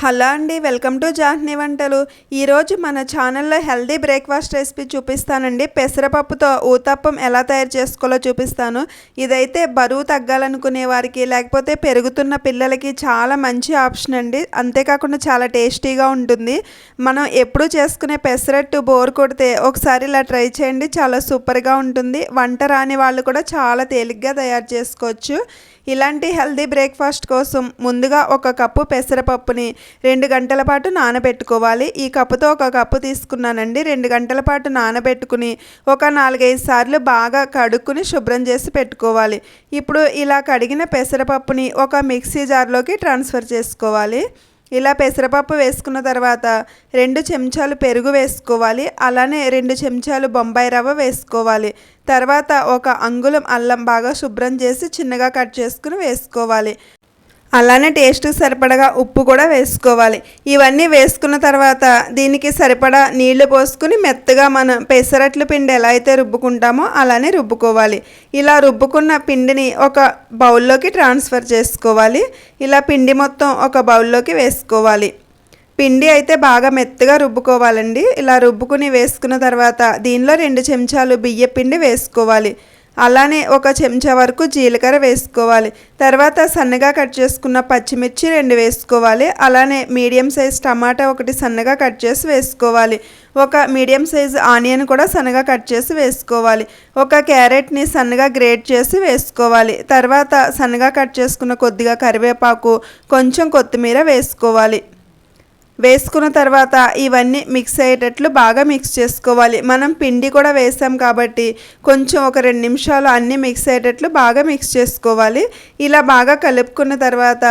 Hello అండి welcome to జాహ్నీ వంటలు. ఈరోజు మన ఛానల్లో హెల్దీ బ్రేక్ఫాస్ట్ రెసిపీ చూపిస్తానండి. పెసరపప్పుతో ఊతప్పం ఎలా తయారు చేసుకోవాలో చూపిస్తాను. ఇదైతే బరువు తగ్గాలనుకునే వారికి లేకపోతే పెరుగుతున్న పిల్లలకి చాలా మంచి ఆప్షన్ అండి. అంతేకాకుండా చాలా టేస్టీగా ఉంటుంది. మనం ఎప్పుడు చేసుకునే పెసరట్టు బోర్ కొడితే ఒకసారి ఇలా ట్రై చేయండి. చాలా సూపర్గా ఉంటుంది. వంట రాని వాళ్ళు కూడా చాలా తేలిగ్గా తయారు చేసుకోవచ్చు. ఇలాంటి హెల్దీ బ్రేక్ఫాస్ట్ కోసం ముందుగా ఒక కప్పు పెసరపప్పుని రెండు గంటల పాటు నానబెట్టుకోవాలి. ఈ కప్పుతో ఒక కప్పు తీసుకున్నానండి. రెండు గంటల పాటు నానబెట్టుకుని ఒక నాలుగైదు సార్లు బాగా కడుక్కుని శుభ్రం చేసి పెట్టుకోవాలి. ఇప్పుడు ఇలా కడిగిన పెసరపప్పుని ఒక మిక్సీ జార్లోకి ట్రాన్స్ఫర్ చేసుకోవాలి. ఇలా పెసరపప్పు వేసుకున్న తర్వాత రెండు చెంచాలు పెరుగు వేసుకోవాలి అలానే రెండు చెంచాలు బొంబాయి రవ్వ వేసుకోవాలి. తర్వాత ఒక అంగుళం అల్లం బాగా శుభ్రం చేసి చిన్నగా కట్ చేసుకుని వేసుకోవాలి. అలానే టేస్ట్ సరిపడగా ఉప్పు కూడా వేసుకోవాలి. ఇవన్నీ వేసుకున్న తర్వాత దీనికి సరిపడా నీళ్ళు పోసుకుని మెత్తగా మనం పెసరట్ల పిండి ఎలా అయితే రుబ్బుకుంటామో అలానే రుబ్బుకోవాలి. ఇలా రుబ్బుకున్న పిండిని ఒక బౌల్లోకి ట్రాన్స్ఫర్ చేసుకోవాలి. ఇలా పిండి మొత్తం ఒక బౌల్లోకి వేసుకోవాలి. పిండి అయితే బాగా మెత్తగా రుబ్బుకోవాలండి. ఇలా రుబ్బుకుని వేసుకున్న తర్వాత దీనిలో రెండు చెంచాలు బియ్య పిండి వేసుకోవాలి. అలానే ఒక చెంచా వరకు జీలకర్ర వేసుకోవాలి. తర్వాత సన్నగా కట్ చేసుకున్న పచ్చిమిర్చి రెండు వేసుకోవాలి. అలానే మీడియం సైజ్ టమాటా ఒకటి సన్నగా కట్ చేసి వేసుకోవాలి. ఒక మీడియం సైజ్ ఆనియన్ కూడా సన్నగా కట్ చేసి వేసుకోవాలి. ఒక క్యారెట్ని సన్నగా గ్రేట్ చేసి వేసుకోవాలి. తర్వాత సన్నగా కట్ చేసుకున్న కొద్దిగా కరివేపాకు కొంచెం కొత్తిమీర వేసుకోవాలి. వేసుకున్న తర్వాత ఇవన్నీ మిక్స్ అయ్యేటట్లు బాగా మిక్స్ చేసుకోవాలి. మనం పిండి కూడా వేసాం కాబట్టి కొంచెం ఒక రెండు నిమిషాలు అన్నీ మిక్స్ అయ్యేటట్లు బాగా మిక్స్ చేసుకోవాలి. ఇలా బాగా కలుపుకున్న తర్వాత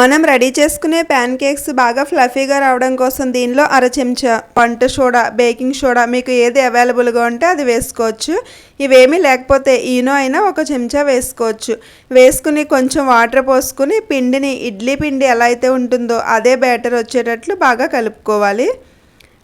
మనం రెడీ చేసుకునే ప్యాన్ కేక్స్ బాగా ఫ్లఫీగా రావడం కోసం దీనిలో అర చెంచా పంట సోడా బేకింగ్ సోడా మీకు ఏది అవైలబుల్గా ఉంటే అది వేసుకోవచ్చు. ఇవేమీ లేకపోతే ఈనో అయినా ఒక చెంచా వేసుకోవచ్చు. వేసుకుని కొంచెం వాటర్ పోసుకుని పిండిని ఇడ్లీ పిండి ఎలా అయితే ఉంటుందో అదే బ్యాటర్ వచ్చేటట్లు బాగా కలుపుకోవాలి.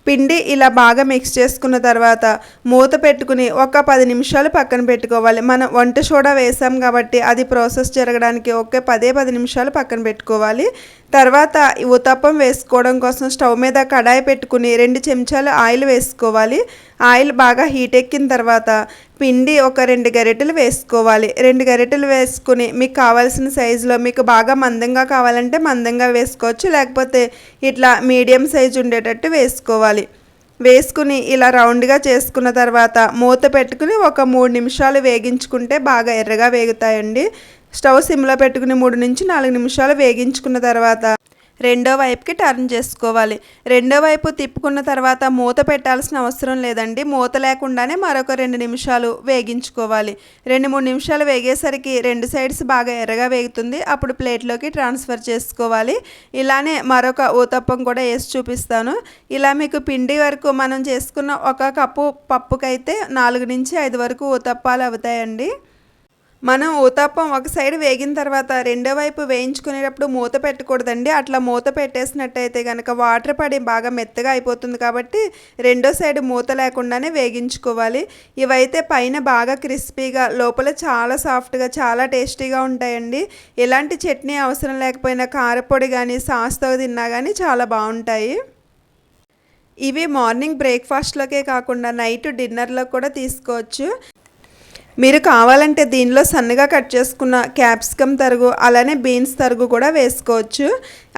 పిండి ఇలా బాగా మిక్స్ చేసుకున్న తర్వాత మూత పెట్టుకుని ఒక పది నిమిషాలు పక్కన పెట్టుకోవాలి. మనం వంట సోడా వేసాం కాబట్టి అది ప్రాసెస్ జరగడానికి ఒకే పదే పది నిమిషాలు పక్కన పెట్టుకోవాలి. తర్వాత ఉతప్పం వేసుకోవడం కోసం స్టవ్ మీద కడాయి పెట్టుకుని రెండు చెంచాలు ఆయిల్ వేసుకోవాలి. ఆయిల్ బాగా హీట్ ఎక్కిన తర్వాత పిండి ఒక రెండు గరిటెలు వేసుకోవాలి. రెండు గరిటెలు వేసుకుని మీకు కావాల్సిన సైజులో మీకు బాగా మందంగా కావాలంటే మందంగా వేసుకోవచ్చు. లేకపోతే ఇట్లా మీడియం సైజు ఉండేటట్టు వేసుకోవాలి. వేసుకుని ఇలా రౌండ్గా చేసుకున్న తర్వాత మూత పెట్టుకుని ఒక మూడు నిమిషాలు వేగించుకుంటే బాగా ఎర్రగా వేగుతాయండి. స్టవ్ సిమ్లో పెట్టుకుని మూడు నుంచి నాలుగు నిమిషాలు వేగించుకున్న తర్వాత రెండో వైపుకి టర్న్ చేసుకోవాలి. రెండో వైపు తిప్పుకున్న తర్వాత మూత పెట్టాల్సిన అవసరం లేదండి. మూత లేకుండానే మరొక రెండు నిమిషాలు వేగించుకోవాలి. రెండు మూడు నిమిషాలు వేగేసరికి రెండు సైడ్స్ బాగా ఎర్రగా వేగుతుంది. అప్పుడు ప్లేట్లోకి ట్రాన్స్ఫర్ చేసుకోవాలి. ఇలానే మరొక ఊతప్పం కూడా వేసి చూపిస్తాను. ఇలా మీకు పిండి వరకు మనం చేసుకున్న ఒక కప్పు పప్పుకైతే నాలుగు నుంచి ఐదు వరకు ఊతప్పాలు అవుతాయండి. మనం ఊతప్పం ఒక సైడ్ వేగిన తర్వాత రెండో వైపు వేయించుకునేటప్పుడు మూత పెట్టకూడదండి. అట్లా మూత పెట్టేసినట్టయితే కనుక వాటర్ పడి బాగా మెత్తగా అయిపోతుంది కాబట్టి రెండో సైడ్ మూత లేకుండానే వేగించుకోవాలి. ఇవైతే పైన బాగా క్రిస్పీగా లోపల చాలా సాఫ్ట్గా చాలా టేస్టీగా ఉంటాయండి. ఎలాంటి చట్నీ అవసరం లేకపోయినా కారపొడి కానీ సాస్తో తిన్నా కానీ చాలా బాగుంటాయి. ఇవి మార్నింగ్ బ్రేక్ఫాస్ట్లోకే కాకుండా నైట్ డిన్నర్లో కూడా తీసుకోవచ్చు. మీరు కావాలంటే దీనిలో సన్నగా కట్ చేసుకున్న క్యాప్సికమ్ తరుగు అలానే బీన్స్ తరుగు కూడా వేసుకోవచ్చు.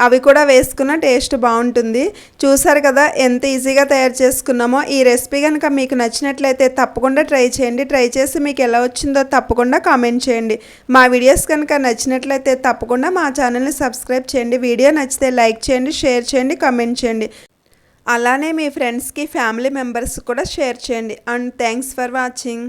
అవి కూడా వేసుకున్న టేస్ట్ బాగుంటుంది. చూసారు కదా ఎంత ఈజీగా తయారు చేసుకున్నామో. ఈ రెసిపీ కనుక మీకు నచ్చినట్లయితే తప్పకుండా ట్రై చేయండి. ట్రై చేసి మీకు ఎలా వచ్చిందో తప్పకుండా కామెంట్ చేయండి. మా వీడియోస్ కనుక నచ్చినట్లయితే తప్పకుండా మా ఛానల్ని సబ్స్క్రైబ్ చేయండి. వీడియో నచ్చితే లైక్ చేయండి షేర్ చేయండి కామెంట్ చేయండి. అలానే మీ ఫ్రెండ్స్కి ఫ్యామిలీ మెంబర్స్ కూడా షేర్ చేయండి. And thanks for watching.